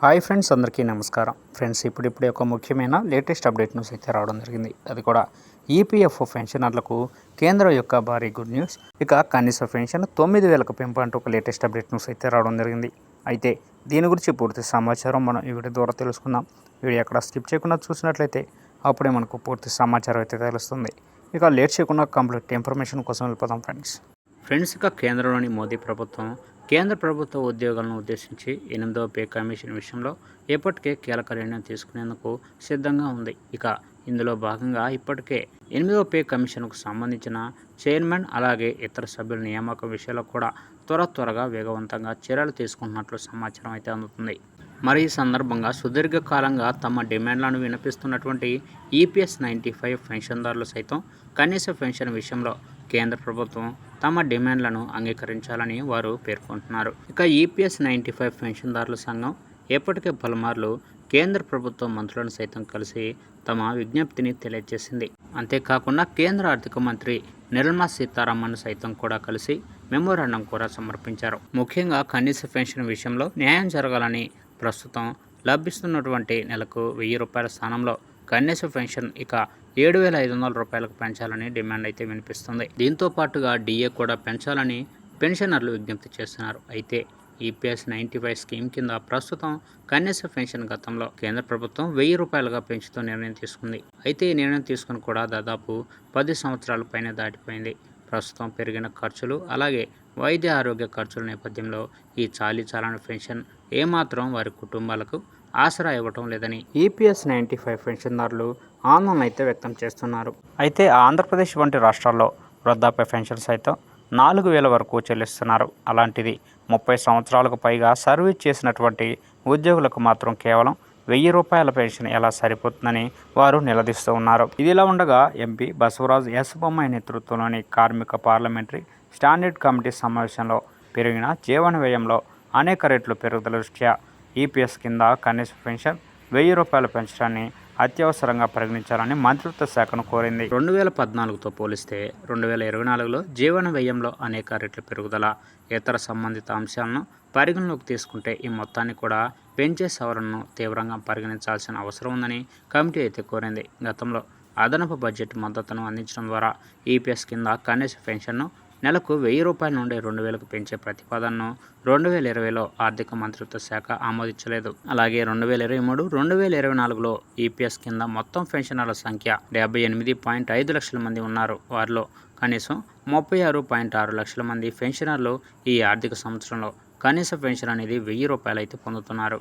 Hi friends అందరికీ నమస్కారం. Friends ఇప్పుడిప్పుడే ఒక ముఖ్యమైన లేటెస్ట్ అప్డేట్ న్యూస్ అయితే రావడం జరిగింది. అది కూడా ఈపీఎఫ్ఓ పెన్షనర్లకు కేంద్రం యొక్క భారీ గుడ్ న్యూస్. ఇక కనీస పెన్షన్ తొమ్మిది వేలకు పెంపు అంటూ ఒక లేటెస్ట్ అప్డేట్ న్యూస్ అయితే రావడం జరిగింది. అయితే దీని గురించి పూర్తి సమాచారం మనం ఈ వీడియో ద్వారా తెలుసుకుందాం. వీడియో ఎక్కడ స్కిప్ చేయకుండా చూసినట్లయితే అప్పుడే మనకు పూర్తి సమాచారం అయితే తెలుస్తుంది. ఇక లేట్ చేయకుండా కంప్లీట్ ఇన్ఫర్మేషన్ కోసం వెళ్ళిపోదాం ఫ్రెండ్స్. ఫ్రెండ్స్ ఇక కేంద్రంలోని మోదీ ప్రభుత్వం కేంద్ర ప్రభుత్వ ఉద్యోగాలను ఉద్దేశించి ఎనిమిదవ పే కమిషన్ విషయంలో ఇప్పటికే కీలక నిర్ణయం తీసుకునేందుకు సిద్ధంగా ఉంది. ఇక ఇందులో భాగంగా ఇప్పటికే ఎనిమిదవ పే కమిషన్కు సంబంధించిన చైర్మన్ అలాగే ఇతర సభ్యుల నియామకం విషయంలో కూడా త్వర త్వరగా వేగవంతంగా చర్యలు తీసుకుంటున్నట్లు సమాచారం అయితే అందుతుంది. మరి ఈ సందర్భంగా సుదీర్ఘకాలంగా తమ డిమాండ్లను వినిపిస్తున్నటువంటి ఈపీఎస్ నైంటీ ఫైవ్ పెన్షన్దారులు సైతం కనీస పెన్షన్ విషయంలో కేంద్ర ప్రభుత్వం తమ డిమాండ్లను అంగీకరించాలని వారు పేర్కొంటున్నారు. ఇక ఈపీఎస్ నైంటీ ఫైవ్ పెన్షన్దారుల సంఘం ఎప్పటికే పలుమార్లు కేంద్ర ప్రభుత్వ మంత్రులను సైతం కలిసి తమ విజ్ఞప్తిని తెలియజేసింది. అంతేకాకుండా కేంద్ర ఆర్థిక మంత్రి నిర్మలా సీతారామన్ సైతం కూడా కలిసి మెమోరాండం కూడా సమర్పించారు. ముఖ్యంగా కనీస పెన్షన్ విషయంలో న్యాయం జరగాలని ప్రస్తుతం లభిస్తున్నటువంటి నెలకు వెయ్యి రూపాయల స్థానంలో కన్యాశ్రీ పెన్షన్ ఇక ఏడు వేల ఐదు వందల రూపాయలకు పెంచాలని డిమాండ్ అయితే వినిపిస్తుంది. దీంతో పాటుగా డిఏ కూడా పెంచాలని పెన్షనర్లు విజ్ఞప్తి చేస్తున్నారు. అయితే ఈపీఎస్ నైంటీ ఫైవ్ స్కీమ్ కింద ప్రస్తుతం కన్యాశ్రీ పెన్షన్ గతంలో కేంద్ర ప్రభుత్వం వెయ్యి రూపాయలుగా పెంచుతూ నిర్ణయం తీసుకుంది. అయితే ఈ నిర్ణయం తీసుకుని కూడా దాదాపు పది సంవత్సరాల పైన దాటిపోయింది. ప్రస్తుతం పెరిగిన ఖర్చులు అలాగే వైద్య ఆరోగ్య ఖర్చుల నేపథ్యంలో ఈ చాలీ చాలని పెన్షన్ ఏమాత్రం వారి కుటుంబాలకు ఆసరా ఇవ్వటం లేదని ఈపీఎస్ నైంటీ ఫైవ్ పెన్షన్దారులు ఆందోళన అయితే వ్యక్తం చేస్తున్నారు. అయితే ఆంధ్రప్రదేశ్ వంటి రాష్ట్రాల్లో వృద్ధాప్య పెన్షన్ సైతం నాలుగు వేల వరకు చెల్లిస్తున్నారు. అలాంటిది ముప్పై సంవత్సరాలకు పైగా సర్వీస్ చేసినటువంటి ఉద్యోగులకు మాత్రం కేవలం వెయ్యి రూపాయల పెన్షన్ ఎలా సరిపోతుందని వారు నిలదీస్తూ ఉన్నారు. ఇదిలా ఉండగా ఎంపీ బసవరాజు ఎస్ బొమ్మాయి నేతృత్వంలోని కార్మిక పార్లమెంటరీ స్టాండర్డ్ కమిటీ సమావేశంలో పెరిగిన జీవన వ్యయంలో అనేక రెట్లు పెరుగుదల దృష్ట్యా ఈపీఎస్ కింద కనీస పెన్షన్ వెయ్యి రూపాయలు పెంచడాన్ని అత్యవసరంగా పరిగణించాలని మంత్రిత్వ శాఖను కోరింది. రెండు వేల పద్నాలుగుతో పోలిస్తే రెండు వేల ఇరవై నాలుగులో జీవన వ్యయంలో అనేక రెట్ల పెరుగుదల ఇతర సంబంధిత అంశాలను పరిగణలోకి తీసుకుంటే ఈ మొత్తాన్ని కూడా పెంచే సవరణను తీవ్రంగా పరిగణించాల్సిన అవసరం ఉందని కమిటీ అయితే కోరింది. గతంలో అదనపు బడ్జెట్ మద్దతును అందించడం ద్వారా ఈపీఎస్ కింద కనీస పెన్షన్ను నెలకు వెయ్యి రూపాయల నుండి రెండు వేలకు పెంచే ప్రతిపాదనను రెండు వేల ఇరవైలో ఆర్థిక మంత్రిత్వ శాఖ ఆమోదించలేదు. అలాగే రెండు వేల ఇరవై మూడు రెండు వేల ఇరవై నాలుగులో ఈపీఎస్ కింద మొత్తం పెన్షనర్ల సంఖ్య డెబ్బై ఎనిమిది పాయింట్ ఐదు లక్షల మంది ఉన్నారు. వారిలో కనీసం ముప్పై ఆరు పాయింట్ ఆరు లక్షల మంది పెన్షనర్లు ఈ ఆర్థిక సంవత్సరంలో. కనీస పెన్షన్ అనేది వెయ్యి రూపాయలు అయితే పొందుతున్నారు.